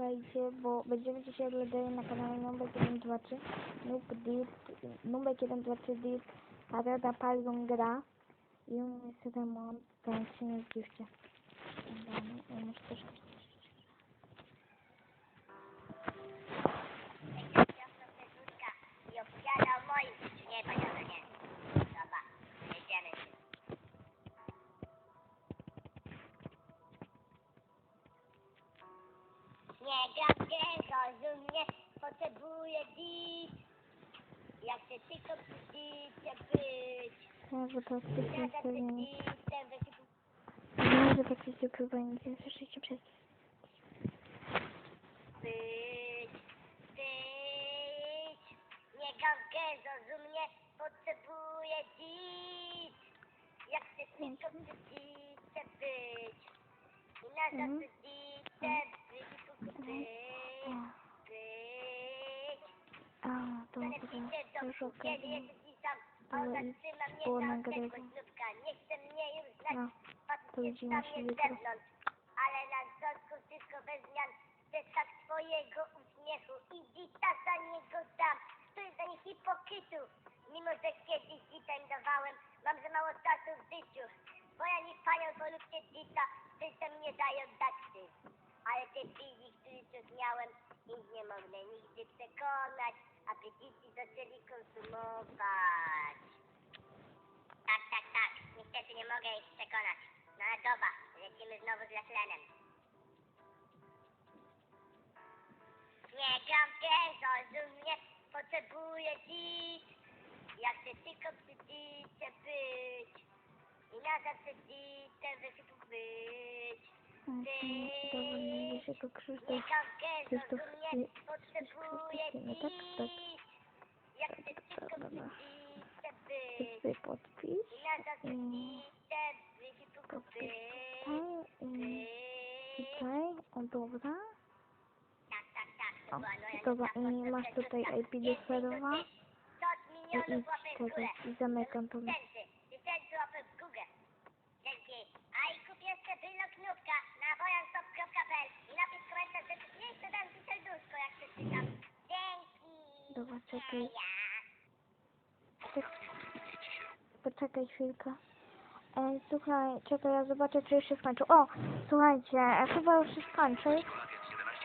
słuchajcie, bo będziemy dzisiaj oglądali na kanale Numbek 123 Noob Deep, Numbek 123 Deep, Paroda Palion gra i mnie jest remont, więc się nie zdziwcie. Damy, ja muszę troszkę i Nie gram w grę, rozumie, potrzebuję dziś. Ja chcę tylko przy dzicie być. Ja, że to Ja jest chcę pewnie, dzicie być. nie, że tak jest YouTube, nic nie słyszycie przez Być, być. Nie gram w grę, rozumie, potrzebuję dziś. Ja chcę tylko przy dzicie być. I na Mhm. zawsze dzicie być, być, być. A, to Ale już do tam, Było ona i trzyma mnie było za nagrywa. odległość lubka. Nie chce mnie już znać, No, to widzimy na się jutro. zewnątrz. Ale na środku wszystko bez zmian, tak twojego uśmiechu i dzita za niego dam. To jest za nich hipokrytów, mimo że kiedyś dzita im dawałem, mam za mało czasu w życiu. Bo ja nie panią polubcie dzita, tylko mnie dają daksy. Ale te chwili, których już miałem, ich nie mogę nigdy przekonać, dzieci zaczęli konsumować. Tak, tak, tak. Niestety nie mogę ich przekonać. No ale dobra, lecimy znowu z Lechlenem. Nie gram w grę, rozumie, potrzebuję dziś. Ja chcę tylko przy dzicie być. I na zawsze dzitem wysypu być. Jako Krzysztof. Krzysztof Krzysztof nie, tak, tak. tylko przy Dobra. sobie podpisz. I być. tutaj i tutaj. O, dobra. Tak, tak, tak. O, dobra, i masz tutaj. IP do serwa. I teraz i zamykam to. Dobra, czekaj. Poczekaj chwilkę. E, słuchaj, czekaj, ja zobaczę, czy już się skończył. O, słuchajcie, e, chyba już się skończył.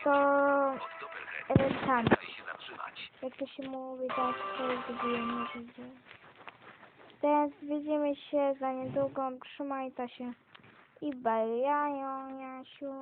To e, ten. Jak to się mówi, tak, to jest nie widzę. Teraz widzimy się za niedługo. Trzymajcie się. I bajają, Jasiu.